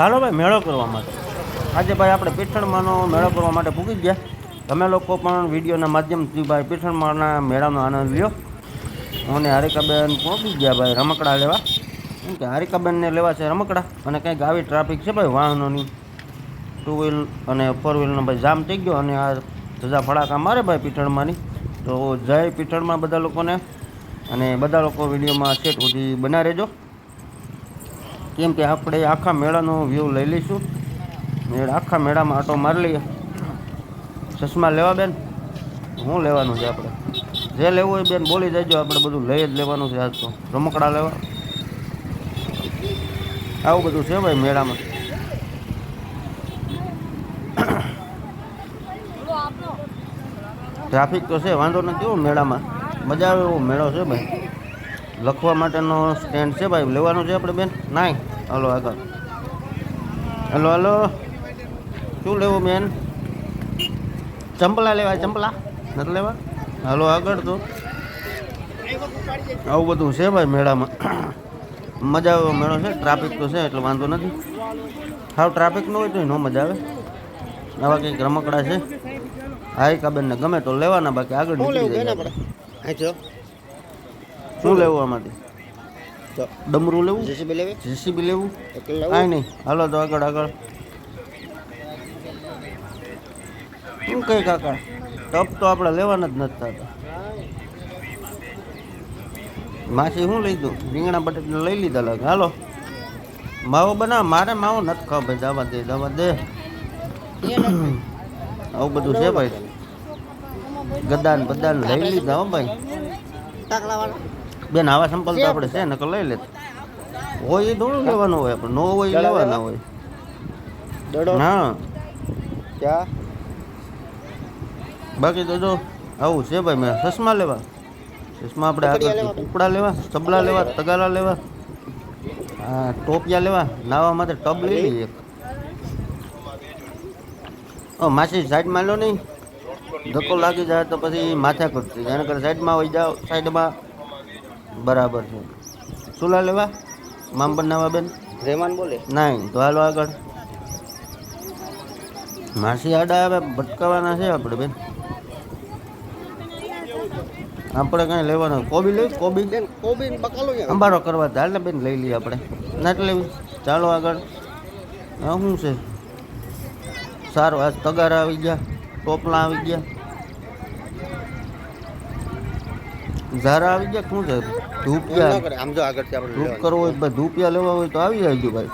હાલો ભાઈ, મેળો કરવા માટે. આજે ભાઈ આપણે પીઠણમાંનો મેળો કરવા માટે પૂકી ગયા. તમે લોકો પણ વિડીયોના માધ્યમથી ભાઈ પીઠણમાંના મેળાનો આનંદ લ્યો. અને હારિકાબેન પહોંચી ગયા ભાઈ રમકડા લેવા. કેમ કે હારિકાબેનને લેવા છે રમકડા અને કંઈક આવી ટ્રાફિક છે ભાઈ વાહનોની. ટુ વ્હીલ અને ફોર વ્હીલનો ભાઈ જામ થઈ ગયો અને આ ધજા ફડાકા મારે ભાઈ પીઠણમાંની. તો જય પીઠણમાં બધા લોકોને. અને બધા લોકો વિડીયોમાં છેટ સુધી બના રહેજો. કેમ કે આપણે આખા મેળાનો વ્યૂ લઈ લઈશું. મેળા, આખા મેળામાં આટો મારી લઈએ. ચશ્મા લેવા બેન? શું લેવાનું છે આપણે. જે લેવું હોય બેન, બોલી દેજો આપણે બધું લઈ જ લેવાનું છે આજ તો. રમકડા લેવા. આવું બધું છે ભાઈ મેળામાં. ટ્રાફિક તો છે, વાંધો નથી એવું મેળામાં. મજા આવે એવો મેળો છે ભાઈ. લખવા માટેનો સ્ટેન્ડ છે ભાઈ. લેવાનું છે આપણે બેન? નાય. હાલો આગળ. Hello hello. શું લેવું બેન ચંપલા લેવા ચંપલા? નથી લેવા? હલો આગળ તો. આવું બધું છે ભાઈ મેળામાં. મજા આવે મેળો છે. ટ્રાફિક તો છે એટલે વાંધો નથી. હાવ ટ્રાફિક ન હોય તો ન મજા આવે. આવા કંઈક રમકડા છે. હાઈ કાબેનને ગમે તો લેવાના બાકી આગળ નીકળી જાય શું લેવું આમાંથી? ડમરું લેવું? જેસીબી લેવી? જીસીબી લેવું? કાંઈ નહીં. હાલો તો આગળ આગળ. શું કઈ કાકા? ટપ તો આપણે લેવાના જ નથી થતા. માસી શું દઉં રીંગણા બટેટા લઈ લીધા લાગે હાલો. માવો બનાવ મારે માવો નથી ખાવ ભાઈ. જવા દે જવા દે. આવું બધું છે ભાઈ. ગદાન બદાન લઈ લીધા હો ભાઈ. બેન આવા સંપલ તો આપણે છે ને લઈ લે હોય એ થોડું લેવાનું હોય પણ નો હોય લેવાના હોય. હા ક્યાં? બાકી તો જો આવું છે ભાઈ મેં ચશ્મા લેવા. ચશ્મા આપણે આગળ કુકડા લેવા. તબલા લેવા તગારા લેવા. હા ટોપિયા લેવા. નાવા માટે ટબ લઈ લઈએ એક. ઓ માસી સાઈડમાં લો નહીં. ધક્કો લાગી જાય તો પછી માથા કરતી એના કરતા સાઈડમાં વહી જાઓ સાઈડમાં. બરાબર છે. સુલા લેવા? મામ બનાવવા બેન. રહેમાન બોલે. નહીં તો હાલો આગળ. માસી આડા આવે ભટકાવાના છે આપણે બેન. આપણે કઈ લેવાનું. કોબી લઈ કોબી? બેન કોબી બકાલો અંબારો કરવા ચાલ ને બેન લઈ લઈએ આપણે. નાટ લેવી. ચાલો આગળ. શું છે? સારું આજ તગારા આવી ગયા ટોપલા આવી ગયા. ઝારા આવી ગયા શું છે? ધૂપિયા આમ જો આગળથી ધૂપ કરવો હોય ભાઈ ધૂપિયા લેવા હોય તો આવી જાય ભાઈ.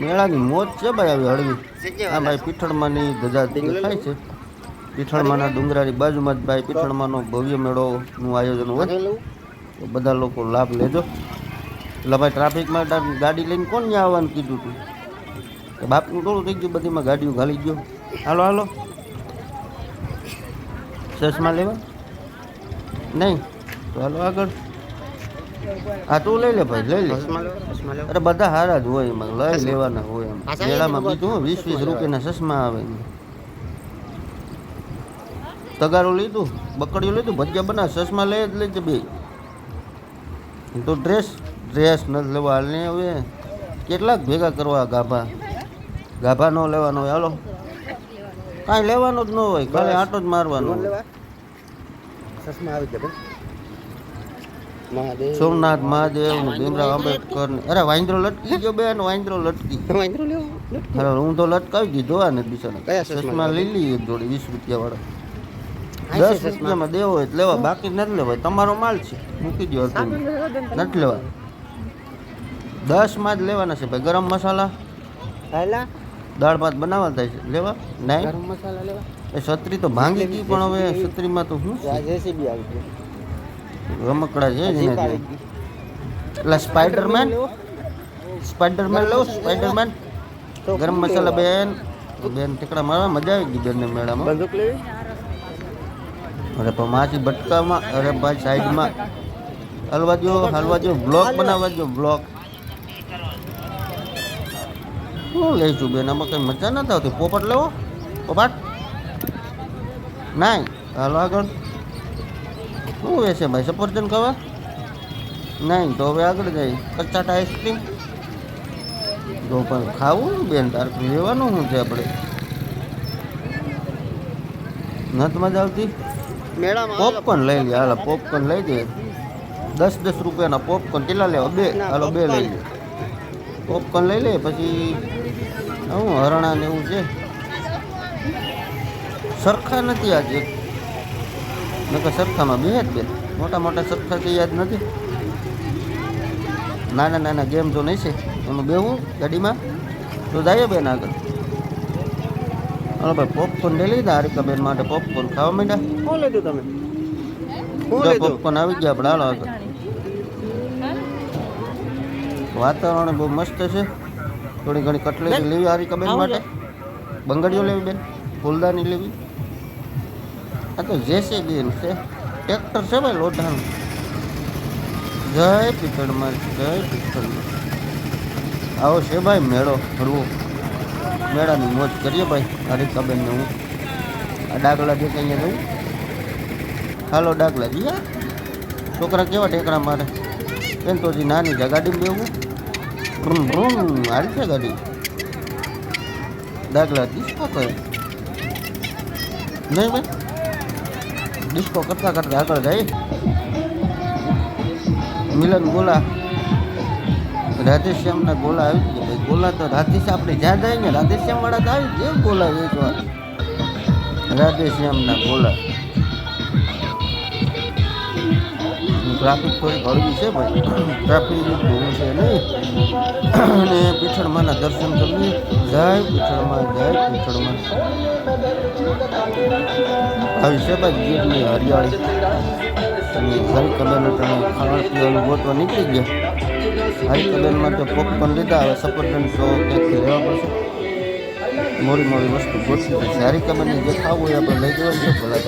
મેળાની મોજ છે ભાઈ આવી હળવી. આ ભાઈ પીઠળમાંની ધજા થાય છે. પીઠળમાંના ડુંગરાની બાજુમાં જ ભાઈ પીઠળમાંનો ભવ્ય મેળોનું આયોજન હોય. તો બધા લોકો લાભ લેજો. એટલે ભાઈ ટ્રાફિકમાં ગાડી લઈને કોણ ત્યાં આવવાનું કીધું હતું કે બાપનું થોડું થઈ ગયું બધીમાં ગાડીઓ ઘાલી ગયો. હાલો હાલો. ચશ્મા લેવા? નહીં. તો હાલો આગળ. હા તું લઈ લે ભાઈ લઈ લે. અરે બધા હારા જ હોય એમાં લઈ લેવાના હોય એમ. મેળામાં બીજું વીસ વીસ રૂપિયાના ચશ્મા આવે તગારું લીધું બકડીયું લીધું ભજીયા બના ચશ્મા લઈ જ લેજે બે. તો ડ્રેસ ડ્રેસ નથી લેવા હાલ નહીં હવે. કેટલાક ભેગા કરવા ગાભા. ગાભા ન લેવાનો હોય હાલો. કાંઈ લેવાનો જ ન હોય ખાલી આટો જ મારવાનો. ચશ્મા આવી ગયા સોમનાથ મહાદેવ ભીમરાવ આંબેડકર અરે વાંદરો લટકી ગયો બેન વાંદરો લટકી વાંદરો લેવો અરે હું તો લટકાવી દીધો આ ને બિચારા કયા ચશ્મા લીલી એક જોડી વીસ રૂપિયા વાળા દસ રૂપિયામાં દેવો હોય તો લેવા બાકી નથી લેવાય તમારો માલ છે. મૂકી દો નથી લેવા. દસમાં જ લેવાના છે ભાઈ ગરમ મસાલા. દાળ ભાત બનાવવા થાય છે. લેવા? નહીં? ગરમ મસાલા લેવા. એ છત્રી તો ભાંગી ગઈ પણ હવે છત્રીમાં તો શું જેસીબી આવી ગયું રમકડા છે જ જીપ ને આવી ગઈ એટલે સ્પાઈડરમેન? સ્પાઈડરમેન લો સ્પાઈડરમેન? ગરમ મસાલા બેન બેન ટીકડા મારવા મજા આવી ગઈ બેનને મેળામાં. અરે પણ માસી બટકામાં અરે ભાઈ સાઈડમાં. હલવા જો હલવા જો બ્લોક બનાવવા જો બ્લોક. શું લઈશું બેન આમાં કઈ મજા નથી આવતી. પોપટ લેવો? પોપટ? નાય હાલો આગળ. શું વેચે ભાઈ? સફરજન ખાવા નહીં તો હવે આગળ જાય કચાટ આઈસ્ક્રીમ તો પણ ખાવું ને બેન તાર લેવાનું શું છે આપણે? નથી મજા આવતી? મેળામાં પોપકોર્ન લઈ લે હાલો પોપકોર્ન લઈ દે. દસ દસ રૂપિયાના પોપકોર્ન કેટલા લેવા? બે હાલો બે લઈ લે. પોપકોર્ન લઈ લે પછી હું હરણા ને એવું છે. સરખા નથી આજે. નકર સરખામાં બે જ બે. મોટા મોટા સરખા કંઈ યાદ નથી. નાના નાના ગેમ જો નહીં છે એનું બેવું ગાડીમાં. તો જાય બેન આગળ. હલો ભાઈ પોપકોર્ન લઈ લીધા હારિકાબેન માટે પોપકોર્ન ખાવા માંડ્યા. લીધું તમે? પોપકોર્ન આવી ગયા આપણે હાલો આગળ. વાતાવરણ બહુ મસ્ત છે. થોડી ઘણી કટલેરી લેવી હારિકાબેન માટે. બંગડીઓ લેવી બેન ફૂલદાની લેવી. આ તો જેસે છે. ટ્રેક્ટર છે ભાઈ લોઢાનું. જય પીતળમાં જય પિત્તળ આવો છે ભાઈ મેળો ફરવો મેળાની મોજ કરીએ ભાઈ, હારિકાબેનને હું. આ ડાગલા દેખાય અહીંયા જવું હાલો ડાગલા જી છોકરા કેવા ટેકરા મારે? એમ તો હજી નાની છે, ગાડીમાં બેવું ભ્રુમ ભ્રુમ, હારી છે ગાડી. ડાગલા દીશ કહે? નહીં ભાઈ? ડિસ્કો કરતા કરતા આગળ જાય. મિલન ગોલા. રાધેશ્યામના ગોલા આવી ગયા. ભાઈ, ગોલા તો રાધેશ આપણે જ્યાં જાય ને રાધેશ્યામ વાળા તો આવી ગયા ગોલા વાર રાધેશ્યામના ગોલા. ટ્રાફિક થોડી હળવી છે ભાઈ ટ્રાફિક બહુ છે નહીં. અને પીઠળમાંના દર્શન કરવી જાય પીઠળમાં જાય પીઠળમાં. આવી છે ભાઈ ગીરની હરિયાળી. અને હરી કલરનું તમે ખાવા પીવાનું ગોતવા નીકળી ગયા. હરી કલરમાં તો પોપકોર્ન લીધા, હવે સફરજન તો ક્યાંકથી લેવા પડશે? મોડી મોડી વસ્તુ ગોઠવી હરી કલરની જે ખાવું હોય આપણે લઈ જવાનું છે, ભલા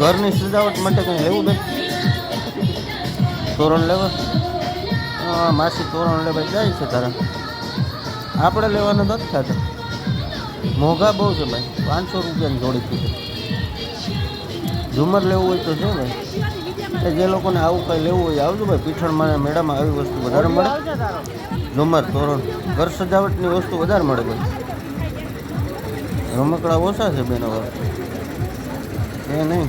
ઘરની સજાવટ માટે કંઈ લેવું બેન તોરણ લેવા? હા માસી તોરણ લેવા જાય છે તારા. આપણે લેવાનું નથી થતા. મોંઘા બહુ છે ભાઈ. પાંચસો રૂપિયાની જોડી થઈ ઝુમર લેવું હોય તો છે ભાઈ. એ જે લોકોને આવું કંઈ લેવું હોય આવજો ભાઈ. પીઠણમાં મેળામાં આવી વસ્તુ વધારે મળે. ઝુમર તોરણ. ઘર સજાવટની વસ્તુ વધારે મળે ભાઈ. રમકડા ઓછા છે બેનો એ નહીં.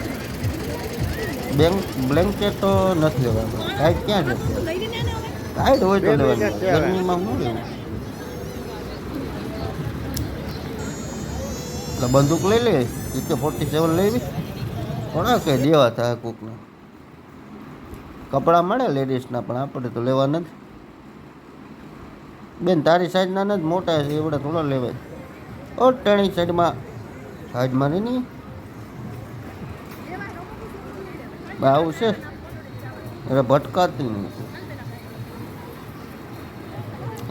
બેંક બ્લેન્કેટ તો નથી લેવાનું ટાઈટ ક્યાં છે? ટાઈટ હોય તો લેવાનું. ગરમીમાં શું લેવું? એટલે બંદૂક લઈ લે. કે ફોર્ટી સેવન લેવી કોણા કંઈ દેવા થાય કોકને? કપડાં મળે લેડીઝના પણ આપણે તો લેવા નથી. બેન તારી સાઈડના નથી મોટા છે એવડા થોડા લેવાય. ઓ ટેણી સાઈડમાં સાઈડમાં નહીં નહીં બા, આવું છે? એટલે ભટકાતી નહીં.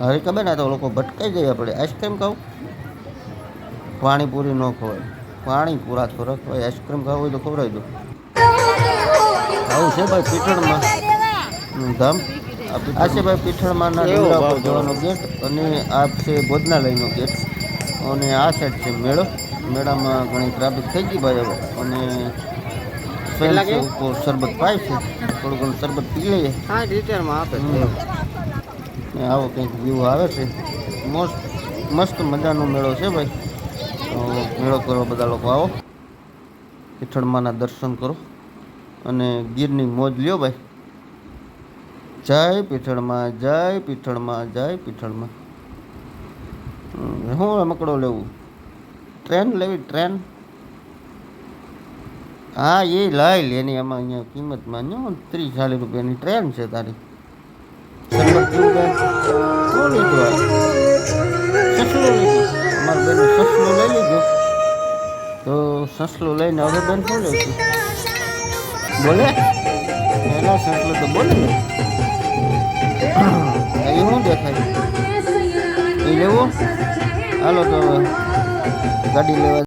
હવે ખબર ના તો લોકો ભટકાઈ જાય આપણે આઈસ્ક્રીમ ખાવું? પાણીપુરી ન ખવાય. પાણી પૂરા ખોરાક હોય આઈસ્ક્રીમ ખાવું હોય તો ખવડાવી દો. આવું છે ભાઈ પીઠળમાં? ધામ. આ છે ભાઈ પીઠળમાંના ડુંગરા જવાનો? ગેટ અને આ છે ભોજનાલયનો ગેટ. અને આ સાઈડ છે મેળો. મેળામાં ઘણી ટ્રાફિક થઈ ગઈ ભાઈ હવે. અને શરબત પાય છે. થોડું ઘણું શરબત પી લઈએ. હા ડિટેલમાં આપે ને આવો કંઈક વ્યૂ આવે છે. મસ્ત મસ્ત મજાનો મેળો છે ભાઈ. તો મેળો કરો બધા લોકો આવો. પીઠળમાના દર્શન કરો. અને ગીરની મોજ લ્યો ભાઈ. જય પીઠળમાં જય પીઠળમાં જય પીઠળમાં. હું રમકડો લેવું? ટ્રેન લેવી ટ્રેન? હા, એ લઈ લે એની આમાં અહીંયા કિંમતમાં નો ત્રીસ ચાલીસ રૂપિયાની ટ્રેન છે તારી. શું સસલું લીધું અમારા બેને સસલું લઈ લીધું. તો સસલું લઈને હવે બેન શું લેવું બોલે? પહેલાં સસલું તો બોલે. ને એ શું દેખાય? એ લેવું? હાલો તો ગાડી લેવા